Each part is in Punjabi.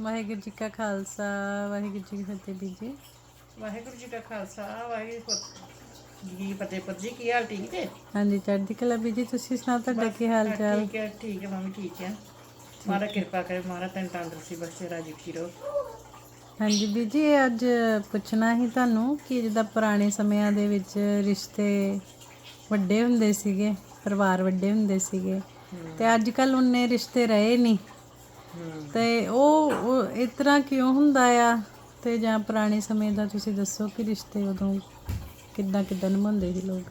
ਵਾਹਿਗੁਰੂ ਜੀ ਕਾ ਖਾਲਸਾ ਵਾਹਿਗੁਰੂ ਜੀ ਕੀ ਫਤਿਹ ਬੀਜੀ ਵਾਹਿਗੁਰੂ ਜੀ ਕਾ ਖਾਲਸਾ ਵਾਹਿਗੁਰੂ ਜੀ ਕੀ ਫਤਿਹ। ਪੁੱਤ ਜੀ ਕੀ ਹਾਲ ਠੀਕ ਹੈ ਹਾਂਜੀ ਚੜ੍ਹਦੀ ਕਲਾ ਬੀਜੀ ਤੁਸੀਂ ਸੁਣਾਓ ਤੁਹਾਡਾ ਕੀ ਹਾਲ ਚਾਲ? ਠੀਕ ਹੈ ਠੀਕ ਹੈ ਮੰਮੀ ਠੀਕ ਹੈ। ਮਾਰਾ ਕਿਰਪਾ ਕਰੇ ਮਾਰਾ ਤੈਨੂੰ ਤੰਦਰੁਸਤੀ ਬਖਸ਼ੇ ਰਾਜੀ ਖੁਸ਼ੀ ਰਹੋ। ਹਾਂਜੀ ਬੀਜੀ ਅੱਜ ਪੁੱਛਣਾ ਸੀ ਤੁਹਾਨੂੰ ਕਿ ਜਿੱਦਾਂ ਪੁਰਾਣੇ ਸਮਿਆਂ ਦੇ ਵਿੱਚ ਰਿਸ਼ਤੇ ਵੱਡੇ ਹੁੰਦੇ ਸੀਗੇ ਪਰਿਵਾਰ ਵੱਡੇ ਹੁੰਦੇ ਸੀਗੇ ਤੇ ਅੱਜ ਕੱਲ ਉਹਨੇ ਰਿਸ਼ਤੇ ਰਹੇ ਨਹੀਂ ਹੂੰ ਤੇ ਉਹ ਇਸ ਤਰ੍ਹਾਂ ਕਿਉਂ ਹੁੰਦਾ ਆ? ਤੇ ਜਾਂ ਪੁਰਾਣੇ ਸਮੇਂ ਦਾ ਤੁਸੀਂ ਦੱਸੋ ਕਿ ਰਿਸ਼ਤੇ ਉਦੋਂ ਕਿੱਦਾਂ ਕਿੱਦਾਂ ਨਿਭਾਉਂਦੇ ਸੀ ਲੋਕ?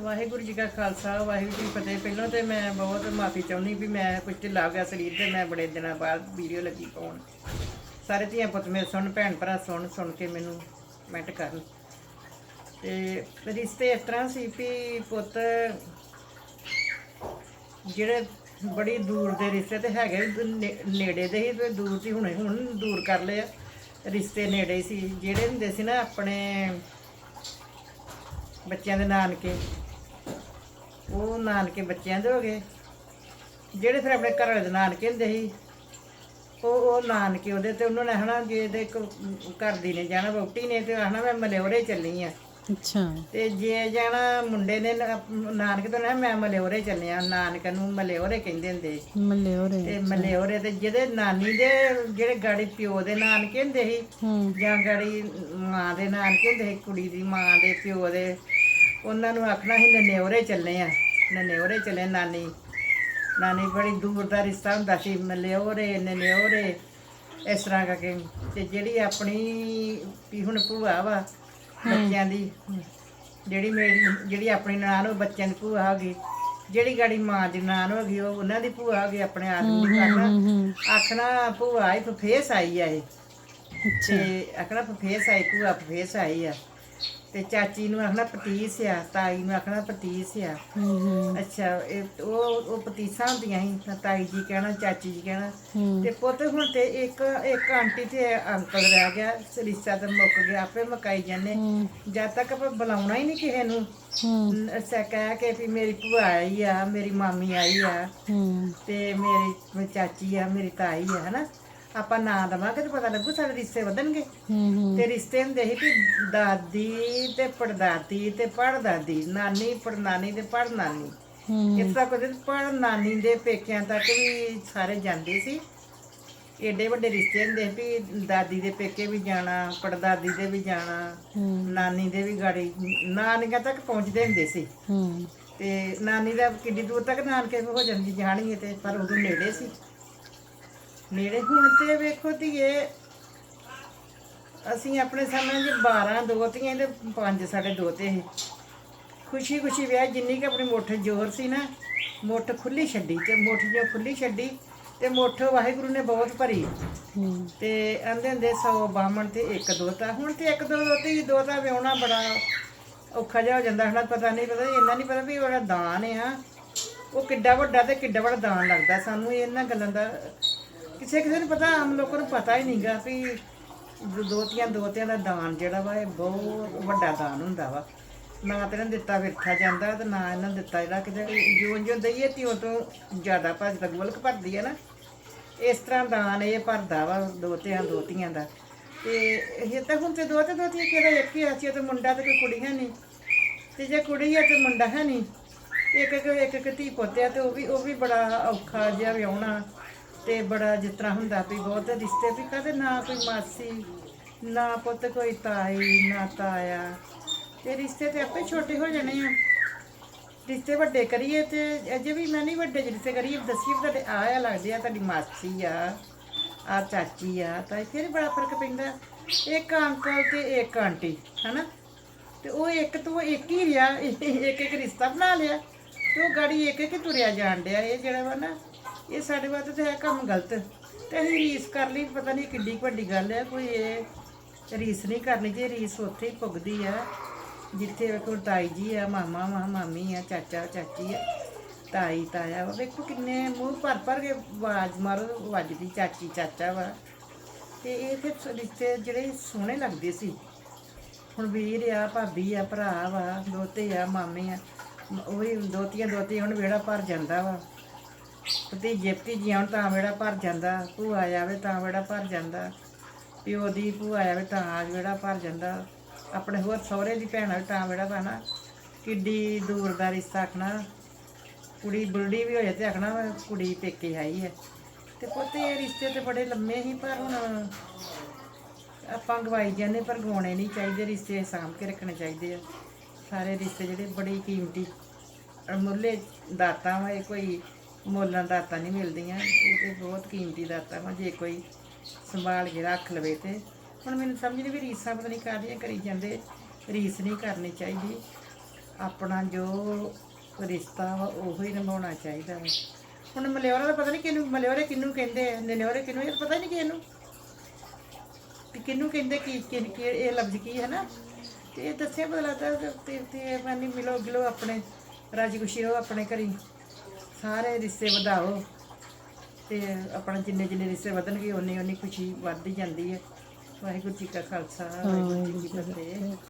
ਵਾਹਿਗੁਰੂ ਜੀ ਕਾ ਖਾਲਸਾ, ਵਾਹਿਗੁਰੂ ਜੀ ਫਤਿਹ। ਪਹਿਲਾਂ ਤੇ ਮੈਂ ਬਹੁਤ ਮਾਫੀ ਚਾਹੁੰਦੀ ਵੀ ਮੈਂ ਕੁਝ ਢਿੱਲਾ ਹੋ ਗਿਆ ਸਰੀਰ ਤੇ, ਮੈਂ ਬੜੇ ਦਿਨਾਂ ਬਾਅਦ ਵੀਡੀਓ ਲੱਗੀ ਪਾਉਣ ਸਾਰੇ ਧੀਆਂ ਪੁੱਤ ਮੇਰੇ ਸੁਣ, ਭੈਣ ਭਰਾ ਸੁਣ ਸੁਣ ਕੇ ਮੈਨੂੰ ਕਮੈਂਟ ਕਰਨ। ਤੇ ਰਿਸ਼ਤੇ ਇਸ ਤਰ੍ਹਾਂ ਸੀ ਵੀ ਪੁੱਤ, ਜਿਹੜੇ ਬੜੀ ਦੂਰ ਦੇ ਰਿਸ਼ਤੇ ਤੇ ਹੈਗੇ ਵੀ ਨੇ- ਨੇੜੇ ਦੇ ਹੀ ਤੇ ਦੂਰ ਸੀ, ਹੁਣੇ ਹੁਣ ਦੂਰ ਕਰ ਲਏ ਆ। ਰਿਸ਼ਤੇ ਨੇੜੇ ਹੀ ਸੀ, ਜਿਹੜੇ ਹੁੰਦੇ ਸੀ ਨਾ ਆਪਣੇ ਬੱਚਿਆਂ ਦੇ ਨਾਨਕੇ, ਉਹ ਨਾਨਕੇ ਬੱਚਿਆਂ ਦੇ ਹੋ ਗਏ ਜਿਹੜੇ ਫਿਰ ਆਪਣੇ ਘਰ ਵਾਲੇ ਦੇ ਨਾਨਕੇ ਹੁੰਦੇ ਸੀ, ਉਹ ਉਹ ਨਾਨਕੇ ਉਹਦੇ ਤੇ ਉਹਨਾਂ ਨੇ ਹਨਾ, ਜੇ ਇਹਦੇ ਕ- ਘਰ ਦੀ ਨੇ ਜਾਣਾ, ਵਹੁਟੀ ਨੇ ਤੇ ਆਖਣਾ ਮੈਂ ਮਲਿਓਰੇ ਚੱਲੀ ਆ ਅੱਛਾ। ਤੇ ਜੇ ਜਾਣਾ ਮੁੰਡੇ ਨੇ ਨਾ- ਨਾਨਕੇ ਤੋਂ ਨਾ ਮੈਂ ਮਲਿਓਰੇ ਚੱਲਿਆ ਨਾਨਕ ਨੂੰ ਮਲਿਓਰੇ ਕਹਿੰਦੇ ਹੁੰਦੇ। ਸੀ। ਤੇ ਮਲਿਓਰੇ ਤੇ ਜਿਹਦੇ ਨਾਨੀ ਦੇ ਜਿਹੜੇ ਗਾੜੀ ਪਿਓ ਦੇ ਨਾਨਕੇ ਹੁੰਦੇ ਸੀ ਹੂੰ। ਜਾਂ ਗਾੜੀ ਮਾਂ ਦੇ ਨਾਨਕੇ ਹੁੰਦੇ ਸੀ ਕੁੜੀ ਦੀ ਮਾਂ ਦੇ ਪਿਓ ਦੇ ਉਹਨਾਂ ਨੂੰ ਆਖਣਾ ਸੀ ਨਨੇਵਰੇ ਚੱਲੇ ਆ। ਨਨੇਵਰੇ ਚੱਲੇ ਨਾਨੀ। ਨਾਨੀ ਬੜੀ ਦੂਰ ਦਾ ਰਿਸ਼ਤਾ ਹੁੰਦਾ ਸੀ ਮਲਿਓਰੇ ਨਨੇਵਰੇ ਇਸ ਤਰ੍ਹਾਂ ਕਰਕੇ। ਤੇ ਜਿਹੜੀ ਆਪਣੀ ਵੀ ਹੁਣ ਭੂਆ ਵਾ ਬੱਚਿਆਂ ਦੀ। ਜਿਹੜੀ ਮੇਰੀ ਜਿਹੜੀ ਆਪਣੀ ਨਾਨ ਉਹ ਬੱਚਿਆਂ ਦੀ ਭੂਆ ਹੋ ਗਈ। ਜਿਹੜੀ ਗਾੜੀ ਮਾਂ ਦੀ ਨਾਨ ਹੋ ਗਈ ਉਹ ਉਹਨਾਂ ਦੀ ਭੂਆ ਹੋ ਗਈ ਆਪਣੇ ਆਦਮੀ ਦੀ ਕਰਨਾ ਆਖਣਾ ਭੂਆ ਆਈ ਫੇਸ ਆਈ ਆ ਇਹ। ਤੇ ਆਖਣਾ ਫੇਸ ਆਈ ਭੂਆ ਫੇਸ ਆਈ ਆ। ਤੇ ਚਾਚੀ ਨੂੰ ਆਖਣਾ ਪਤੀਸ ਆ ਤਾਈ ਨੂੰ ਆਖਣਾ ਪਤੀਸ ਆ। ਅੱਛਾ ਇਹ ਉਹ ਉਹ ਪਤੀਸਾਂ ਹੁੰਦੀਆਂ ਸੀ ਤਾਂ ਤਾਈ ਜੀ ਕਹਿਣਾ ਚਾਚੀ ਜੀ ਕਹਿਣਾ। ਤੇ ਪੁੱਤ ਹੁਣ ਤੇ ਇੱਕ ਇੱਕ ਆਂਟੀ ਤੇ ਅੰਕਲ ਰਹਿ ਗਿਆ ਰਿਸ਼ਤਾ ਤਾਂ ਮੁੱਕ ਗਿਆ ਆਪੇ ਮਕਾਈ ਜਾਂਦੇ। ਜਦ ਤੱਕ ਆਪਾਂ ਬੁਲਾਉਣਾ ਹੀ ਨਹੀਂ ਕਿਸੇ ਨੂੰ ਅੱਛਾ ਕਹਿ ਕੇ ਵੀ ਮੇਰੀ ਭੂਆ ਆਈ ਆ ਮੇਰੀ ਮਾਮੀ ਆਈ ਆ। ਤੇ ਮੇਰੀ ਚਾਚੀ ਆ ਮੇਰੀ ਤਾਈ ਆ ਹਨਾ? ਆਪਾਂ ਨਾਂ ਦਵਾਂਗੇ ਤੇ ਪਤਾ ਲੱਗੂ ਸਾਡੇ ਰਿਸ਼ਤੇ ਵਧਣਗੇ। ਹੂੰ ਤੇ ਰਿਸ਼ਤੇ ਹੁੰਦੇ ਸੀ ਕਿ ਦਾਦੀ ਤੇ ਪੜਦਾਦੀ ਤੇ ਪੜਦਾਦੀ ਨਾਨੀ ਪੜਨਾਨੀ ਤੇ ਪੜਨਾਨੀ। ਇਸ ਤਰ੍ਹਾਂ ਕੋਈ ਪੜ ਨਾਨੀ ਦੇ ਪੇਕਿਆਂ ਤੱਕ ਵੀ ਸਾਰੇ ਜਾਂਦੇ ਸੀ। ਏਡੇ ਵੱਡੇ ਰਿਸ਼ਤੇ ਹੁੰਦੇ ਸੀ ਵੀ ਦਾਦੀ ਦੇ ਪੇਕੇ ਵੀ ਜਾਣਾ ਪੜਦਾਦੀ ਦੇ ਵੀ ਜਾਣਾ ਨਾਨੀ ਦੇ ਵੀ ਗਾੜੀ ਨਾਨੀਆਂ ਤੱਕ ਪਹੁੰਚਦੇ ਹੁੰਦੇ ਸੀ। ਹੂੰ। ਤੇ ਨਾਨੀ ਦਾ ਕਿੰਨੀ ਦੂਰ ਤੱਕ ਨਾਨਕੇ ਹੋ ਜਾਂਦੀ ਜਾਣੀਏ ਤੇ ਪਰ ਉਦੋਂ ਨੇੜੇ ਸੀ। ਨੇੜੇ ਹੁਣ ਤੇ ਵੇਖੋ ਧੀਏ, ਅਸੀਂ ਆਪਣੇ ਸਾਹਮਣੇ ਜੇ 12 ਦੋਤੀਆਂ ਤੇ ਪੰਜ ਸਾਡੇ ਦੋਤੇ ਸੀ। ਖੁਸ਼ੀ ਖੁਸ਼ੀ ਵਿਆਹ, ਜਿੰਨੀ ਕਿ ਆਪਣੀ ਮੁੱਠ ਜ਼ੋਰ ਸੀ ਨਾ, ਮੁੱਠ ਖੁੱਲੀ ਛੱਡੀ ਤੇ ਮੁੱਠ ਜੋ ਖੁੱਲੀ ਛੱਡੀ ਤੇ ਮੁੱਠ ਵਾਹਿਗੁਰੂ ਨੇ ਬਹੁਤ ਭਰੀ। ਹੂੰ ਤੇ ਆਂਦੇ ਹੁੰਦੇ 100 ਬਾਹਮਣ ਤੇ ਇੱਕ ਦੋਤਾ। ਹੁਣ ਤੇ ਇੱਕ ਦੋ ਦੋਤੇ ਹੀ ਦੋਤਾ ਵਿਆਹਣਾ ਬੜਾ ਔਖਾ ਜਿਹਾ ਹੋ ਜਾਂਦਾ ਹਣਾ ਪਤਾ ਨਹੀਂ ਪਤਾ, ਇੰਨਾ ਨਹੀਂ ਪਤਾ ਵੀ ਉਹਦਾ ਦਾਨ ਆ। ਉਹ ਕਿੱਡਾ ਵੱਡਾ ਤੇ ਕਿੱਡਾ ਵੱਡਾ ਦਾਨ ਲੱਗਦਾ ਸਾਨੂੰ, ਇਹਨਾਂ ਗੱਲਾਂ ਦਾ ਕਿਸੇ ਕਿਸੇ ਨੂੰ ਪਤਾ, ਆਮ ਲੋਕਾਂ ਨੂੰ ਪਤਾ ਹੀ ਨਹੀਂਗਾ ਵੀ ਦੋ- ਦੋਤੀਆਂ ਦੋਤਿਆਂ ਦਾ ਦਾਨ ਜਿਹੜਾ ਵਾ, ਇਹ ਬਹੁਤ ਵੱਡਾ ਦਾਨ ਹੁੰਦਾ ਵਾ। ਨਾ ਤੇ ਇਹਨਾਂ ਦਿੱਤਾ ਵਿਰਥਾ ਜਾਂਦਾ, ਤੇ ਨਾ ਇਹਨਾਂ ਦਿੱਤਾ ਜਿਹੜਾ ਕਿਤੇ ਜਿਉਂ ਜਿਉਂ ਦਈਏ, ਤਿਉਂ ਤੋਂ ਜ਼ਿਆਦਾ ਭੱਜਦਾ ਗੋਲਕ ਭਰਦੀ ਹੈ ਨਾ। ਇਸ ਤਰ੍ਹਾਂ ਦਾਨ ਇਹ ਭਰਦਾ ਵਾ ਦੋਤਿਆਂ ਦੋਤੀਆਂ ਦਾ। ਤੇ ਇਹ ਤਾਂ ਹੁਣ ਤੇ ਦੋਤੇ ਦੋਤੀਆਂ ਕਿਹੜਾ ਇੱਕ ਹੀ ਆਸੀ ਤੇ ਮੁੰਡਾ ਤੇ ਕੋਈ ਕੁੜੀ ਹੈ ਨਹੀਂ। ਤੇ ਜੇ ਕੁੜੀ ਹੈ ਤੇ ਮੁੰਡਾ ਹੈ ਨਹੀਂ। ਇੱਕ ਇੱਕ ਇੱਕ ਇੱਕ ਧੀ ਪੁੱਤਿਆ ਤੇ ਉਹ ਵੀ ਉਹ ਵੀ ਬੜਾ ਔਖਾ ਜਿਹਾ ਵਿਆਹੁਣਾ। ਤੇ ਬੜਾ ਜਿਸ ਤਰ੍ਹਾਂ ਹੁੰਦਾ ਵੀ ਬਹੁਤ ਰਿਸ਼ਤੇ ਵੀ ਕਦੇ ਨਾ ਕੋਈ ਮਾਸੀ, ਨਾ ਪੁੱਤ ਕੋਈ ਤਾਈ, ਨਾ ਤਾਇਆ। ਤੇ ਰਿਸ਼ਤੇ ਤੇ ਆਪੇ ਛੋਟੇ ਹੋ ਜਾਣੇ ਆ। ਰਿਸ਼ਤੇ ਵੱਡੇ ਕਰੀਏ ਤੇ ਅਜੇ ਵੀ ਮੈਂ ਨਹੀਂ ਵੱਡੇ ਰਿਸ਼ਤੇ ਕਰੀਏ, ਦੱਸੀਏ ਵੀ ਤੁਹਾਡੇ ਆਹ ਆ ਲੱਗਦੇ ਆ, ਤੁਹਾਡੀ ਮਾਸੀ ਆ ਆ ਚਾਚੀ ਆ, ਤਾਂ ਫਿਰ ਬੜਾ ਫ਼ਰਕ ਪੈਂਦਾ। ਇੱਕ ਅੰਕਲ ਤੇ ਇੱਕ ਆਂਟੀ, ਹਨਾ? ਤੇ ਉਹ ਇੱਕ ਤੋਂ ਇੱਕ ਹੀ ਰਿਹਾ, ਇੱਕ ਇੱਕ ਰਿਸ਼ਤਾ ਬਣਾ ਲਿਆ। ਤੇ ਉਹ ਗਾੜੀ ਇੱਕ ਇੱਕ ਤੁਰਿਆ ਜਾਣ ਡਿਆ, ਇਹ ਜਿਹੜਾ ਵਾ ਨਾ ਇਹ ਸਾਡੇ ਵਾਸਤੇ ਤਾਂ ਹੈ ਕੰਮ ਗਲਤ। ਤੇ ਅਸੀਂ ਰੀਸ ਕਰ ਲਈ, ਪਤਾ ਨਹੀਂ ਕਿੱਡੀ ਵੱਡੀ ਗੱਲ ਹੈ, ਕੋਈ ਇਹ ਰੀਸ ਨਹੀਂ ਕਰਨੀ ਜੇ ਰੀਸ ਉੱਥੇ ਹੀ ਪੁੱਗਦੀ ਆ, ਜਿੱਥੇ ਵੇਖੋ ਤਾਈ ਜੀ ਆ, ਮਾਮਾ ਵਾ, ਮਾਮੀ ਆ, ਚਾਚਾ, ਚਾਚੀ ਆ, ਤਾਈ, ਤਾਇਆ ਵਾ। ਵੇਖੋ ਕਿੰਨੇ ਮੂੰਹ ਭਰ ਭਰ ਕੇ ਆਵਾਜ਼ ਮਾਰੋ, ਵੱਜਦੀ ਚਾਚੀ, ਚਾਚਾ ਵਾ। ਤੇ ਇਹ ਫਿਰ ਰਿਸ਼ਤੇ ਜਿਹੜੇ ਸੋਹਣੇ ਲੱਗਦੇ ਸੀ। ਹੁਣ ਵੀਰ ਆ, ਭਾਬੀ ਆ, ਭਰਾ ਵਾ, ਦੋਤੇ ਆ, ਮਾਮੇ ਆ, ਉਹ ਉਹੀ ਦੋਤੀਆਂ ਦੋਤੇ ਹੁਣ ਵਿਹੜਾ ਭਰ ਜਾਂਦਾ ਵਾ। ਭਤੀਜੇ ਭਤੀਜੀਆਂ ਹੁਣ ਤਾਂ ਵੇੜਾ ਭਰ ਜਾਂਦਾ, ਭੂਆ ਜਾਵੇ ਤਾਂ ਵੇੜਾ ਭਰ ਜਾਂਦਾ, ਪਿਓ ਦੀ ਭੂਆ ਆਵੇ ਤਾਂ ਆਜ ਵੇੜਾ ਭਰ ਜਾਂਦਾ। ਆਪਣੇ ਹੋਰ ਸਹੁਰੇ ਦੀ ਭੈਣ ਆਵੇ ਤਾਂ ਵੇੜਾ ਪਾਣਾ ਕਿੱਡੀ ਦੂਰ ਦਾ ਰਿਸ਼ਤਾ ਆਖਣਾ। ਕੁੜੀ ਬੁਲੜੀ ਵੀ ਹੋਏ ਜਾਏ ਤੇ ਆਖਣਾ ਕੁੜੀ ਪੇਕੇ ਆਈ ਹੈ। ਤੇ ਪੁੱਤੇ ਰਿਸ਼ਤੇ ਤੇ ਬੜੇ ਲੰਮੇ ਹੀ, ਪਰ ਹੁਣ ਆਪਾਂ ਗਵਾਈ ਜਾਂਦੇ, ਪਰ ਗਵਾਉਣੇ ਨਹੀਂ ਚਾਹੀਦੇ, ਰਿਸ਼ਤੇ ਸਾਂਭ ਕੇ ਰੱਖਣੇ ਚਾਹੀਦੇ ਆ। ਸਾਰੇ ਰਿਸ਼ਤੇ ਜਿਹੜੇ ਬੜੀ ਕੀਮਤੀ ਅਮੁੱਲੇ ਦਾਤਾਂ ਵਾ, ਇਹ ਕੋਈ ਮੁੱਲਾਂ ਦਾਤਾਂ ਨਹੀਂ ਮਿਲਦੀਆਂ। ਇਹ ਤੇ ਬਹੁਤ ਕੀਮਤੀ ਦਾਤਾਂ ਵਾ, ਜੇ ਕੋਈ ਸੰਭਾਲ ਕੇ ਰੱਖ ਲਵੇ ਤੇ। ਹੁਣ ਮੈਨੂੰ ਸਮਝ ਨਹੀਂ ਵੀ ਰੀਸਾਂ ਪਤਾ ਨਹੀਂ ਕਾਹਦੀਆਂ ਕਰੀ ਜਾਂਦੇ। ਰੀਸ ਨਹੀਂ ਕਰਨੀ ਚਾਹੀਦੀ। ਆਪਣਾ ਜੋ ਰਿਸ਼ਤਾ ਵਾ, ਉਹੋ ਹੀ ਨਿਭਾਉਣਾ ਚਾਹੀਦਾ ਵਾ। ਹੁਣ ਮਲਿਓਰਾ ਦਾ ਪਤਾ ਨਹੀਂ ਕਿਹਨੂੰ ਮਲਿਓਰੇ ਕਿਹਨੂੰ ਕਹਿੰਦੇ ਆ ਨਲਿਓਰੇ ਕਿਹਨੂੰ, ਇਹ ਪਤਾ ਨਹੀਂ ਕਿਹਨੂੰ। ਕਿ ਕਿਹਨੂੰ ਕਹਿੰਦੇ, ਕੀ ਕਿ, ਇਹ ਲਫ਼ਜ਼ ਕੀ ਹੈ ਨਾ? ਤੇ ਇਹ ਦੱਸਿਆ ਪਤਾ ਲੱਗਦਾ ਤੇ ਤੇ ਮਾਨੀ ਮਿਲੋ ਗਿਲੋ ਆਪਣੇ ਰਾਜੀ ਖੁਸ਼ੀ ਰਹੋ ਆਪਣੇ ਘਰੀ। ਸਾਰੇ ਰਿਸ਼ਤੇ ਵਧਾਓ। ਤੇ ਆਪਣਾ ਜਿੰਨੇ ਜਿੰਨੇ ਰਿਸ਼ਤੇ ਵਧਣਗੇ ਉਨੀ ਉਨੀ ਖੁਸ਼ੀ ਵੱਧਦੀ ਜਾਂਦੀ ਹੈ। ਵਾਹਿਗੁਰੂ ਜੀ ਕਾ ਖਾਲਸਾ ਵਾਹਿਗੁਰੂ ਜੀ ਕੀ ਫਤਿਹ।